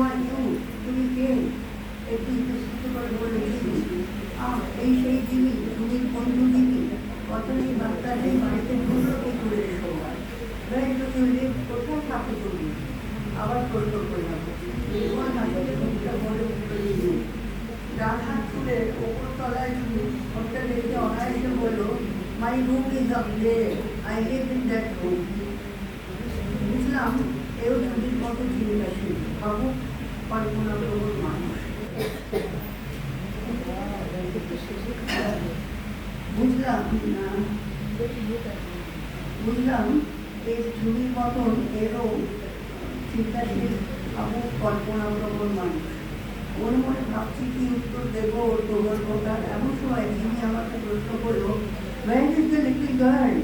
Are you তুমি কে? একটু বিস্তৃত করে বলে দিবি আহ, এই সেই যিনি তুমি বন্ধু দিবি কত বার্তা নেই বাড়িতে ঢুকলো কি করে এসো ভেরি টু লিভ কোথায় থাকো তুমি আবার তোর তোর করে যাব তোমার হাতে মুখটা বলে দিবি ডান হাত তুলে ওপর তলায় ওটা দেখে অনায়াসে বলল, my room is up there I live in that room বুঝলাম? এও ছবির মতো চিন্তাশীল বাবু কল্পনা প্রবণ মানুষ বুঝলাম না? বুঝলাম, এই ছবির মতন এরও চিন্তাশীল বাবু কল্পনা প্রবণ মানুষ। মনে মনে ভাবছি কি উত্তর দেবো তোমার কথা এমন সময় যিনি আমাকে প্রশ্ন করল when is the little girl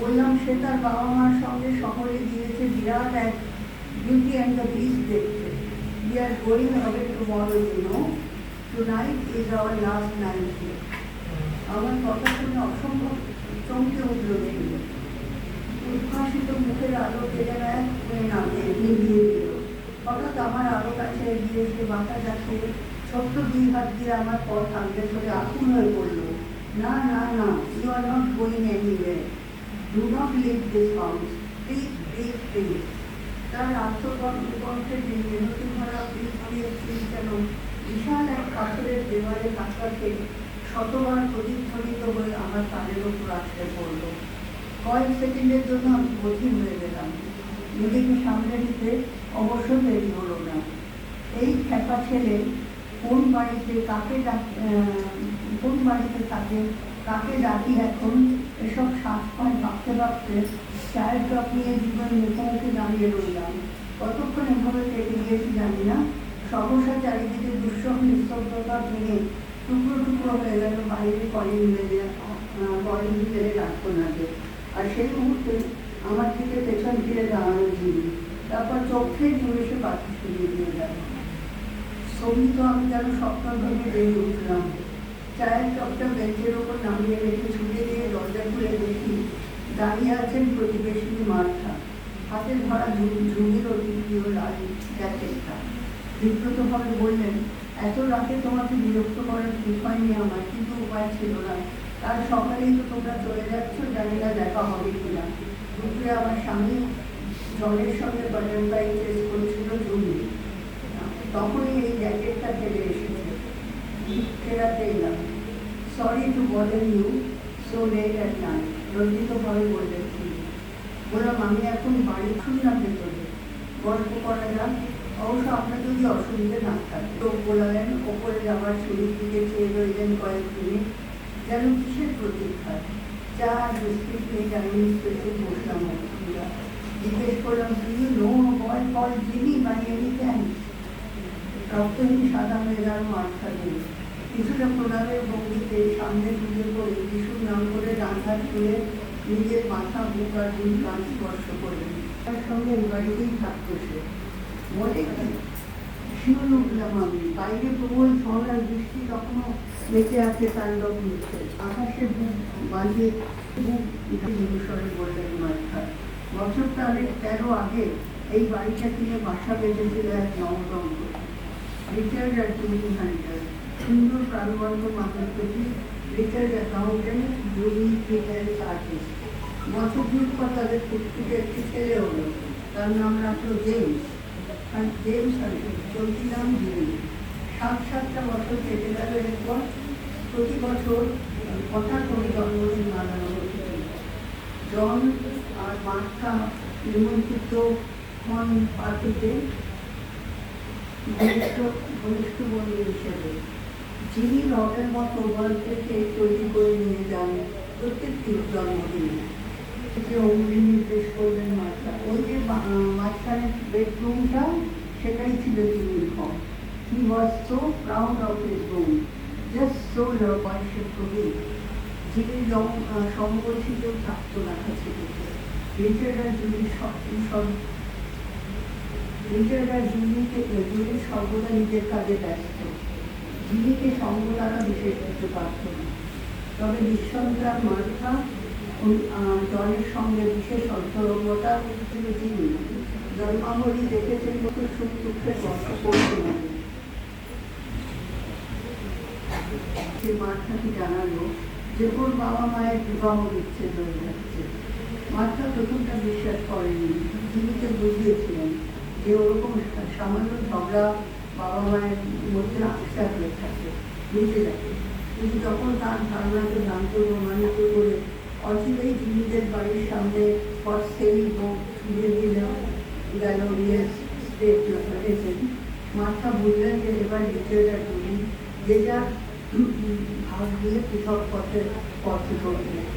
বললাম, সে তার বাবা মার সঙ্গে শহরে গিয়েছে, বিরাট এক বিউটি অ্যান্ড দ্য বিচ দেখতে। উই আর গোয়িং হবে tomorrow you know tonight is our last night আমার কথা শুনে অসম্ভব চমকে উঠল ছিল উদ্ভাসিত মুখের আলো কেটে নেয় নামে, নিভিয়ে দিল। হঠাৎ আমার আলো কাছে এগিয়ে এসে বাতাসাকে ছোট্ট দুই হাত দিয়ে আমার পথ আনতে ধরে আকুল হয়ে পড়ল। না না না you are not going anyway do not leave this house please please please তার আত্মকণ্ঠে যে মিনতি ভরা প্রিয় যেন বিশাল এক পাথরের দেওয়ালে কাছাকে শতবার প্রতিধ্বনিত হয়ে আমার কানের ওপর আসতে পড়ল। কয়েক সেকেন্ডের জন্য আমি বধির হয়ে গেলাম। নিজেকে সামনে নিতে অবশ্য দেরি হলো না। এই খেপা ছেলে কোন বাড়িতে কাকে কোন বাড়িতে থাকে কাকে ডাকি এখন এসব শ্বাস পায় ভাবতে ভাবতে চায়ের কাপ নিয়ে জীবন মুখোমুখি দাঁড়িয়ে রইলাম। কতক্ষণ এভাবে কেটে গিয়েছি জানি না। সহসা চারিদিকে দুঃসহ নিস্তব্ধতা ভেঙে টুকরো টুকরো হয়ে গেল বাইরে কলিং বেলে কলিং বেলে রাখতে আর সেই মুহূর্তে আমার দিকে পেছন ফিরে দাঁড়ানো জিনিস তারপর চোখে নিমেষে পাখি সরিয়ে দিয়ে গেল। ছবি তো আমি যেন স্বপ্ন ভেবে বেরিয়ে উঠলাম। চায়ের কাপটা বেঞ্চের ওপর নামিয়ে রেখে ছুটে দিয়ে দরজা খুলে দেখি দাঁড়িয়ে আছেন প্রতিবেশিনী মার্থা হাতে ধরা ঝুঁকির অতিথিও লাল জ্যাকেটটা বিব্রতভাবে বললেন, এত রাতে তোমাকে বিরক্ত করার ঠিক হয়নি আমার, কিন্তু উপায় ছিল না। কাল সকালেই তো তোমরা চলে যাচ্ছ, জানি না দেখা হবে কিনা। দুপুরে আমার স্বামী জলের সঙ্গে বাটার বাইক চেস করেছিল জমি। তখনই এই জ্যাকেটটা ফেলে এসেছে ফেরাতে এলাম সরি টু বলেন you so late at night লজ্জিতভাবে বললেন তিনি। বললাম, আমি এখন বাড়ি শুনলাম ভেতরে। গল্প করা যাক অবশ্য আপনার যদি অসুবিধে না থাকে। তো বলালেন, ওপরে যাওয়ার সিঁড়ির দিকে চেয়ে রইলেন কয়েক মিনিট। যেন কিসের প্রতীক্ষায় চা আর বিস্কিট নিয়ে ডাইনিং স্পেসে বসলাম আমরা জিজ্ঞেস করলাম তুই নো বয় কল জিনি বাই এনি ক্যান রক্তহীন সাদা মেয়েদার মাঠ থাকে কিছুটা প্রণামের ভঙ্গিতে সামনে ঢুকে পড়ে যিশুর নাম করে হাত তুলে নিজের মাথা, বুক আর দুই কান স্পর্শ করলেন তার সঙ্গে এই বাড়িতেই থাকতো সে। কি? শিউর উঠলাম আমি বাইরে প্রবল ঝড় আর বৃষ্টি তখনও বেঁচে আছে তাণ্ডব নিচ্ছে আকাশে বুক বাঁধিয়ে বুক ধীরস্বরে বললেন মাথা বছরটা অনেক তেরো আগে এই বাড়িটা কিনে বাসা বেঁধেছিল এক নবদম্প রিচার্ড আর জুলি হান্টার সুন্দর প্রাণবন্ত মাথার প্রতি Richard accountant Julie freelance artist বছর পর তাদের ফুটফুটে একটি ছেলে হলো। তার নাম রাখল জেমস। আর জেমস আর চলতি নাম সাত সাতটা বছর কেটে গেল এরপর প্রতি বছর হঠাৎ করে জন্মদিন মানানো হচ্ছে। জন আর মার্থা নিমন্ত্রিত হন পার্টিতে। ঘনিষ্ঠ বন্ধু হিসেবে। যিনি রকের মতো গল্পকে তৈরি করে নিয়ে যান প্রত্যেকটি জন্মদিনে। নির্দেশ ওই যে মাঝখানে বেডরুমটা সেটাই ছিল he was so proud of his room just so যিনি সমবয়সী কেউ না কাছে সর্বদা নিজের কাজে ব্যস্ত। জিলিকে সঙ্গ দ্বারা বিশেষ করতে পারত না। তবে নিঃসন্দেহ মার্থা ওই, জলের সঙ্গে বিশেষ অন্তরঙ্গতা জন্মাবলী দেখেছেন মতো সুখ দুঃখে দুঃখের পড়তে হবে সে জানালো যে ওর বাবা মায়ের বিবাহ বিচ্ছেদ হয়ে যাচ্ছে। প্রথমটা বিশ্বাস করেনি জিনিসকে বুঝিয়েছিলেন যে ওরকম সামান্য ঝগড়া বাবা মায়ের মধ্যে আশা হয়ে থাকে বুঝে যাবে কিন্তু যখন তার ধারণাকে ভ্রান্ত প্রমাণিত করে অচিরেই জিনিসদের বাড়ির সামনে ফসেই বোক ধীরে ধীরে গেল মাথা বুঝলেন যে এবার দ্বিতীয়টা করি যে যা ভাগ দিয়ে পৃথক পথে পথে করবে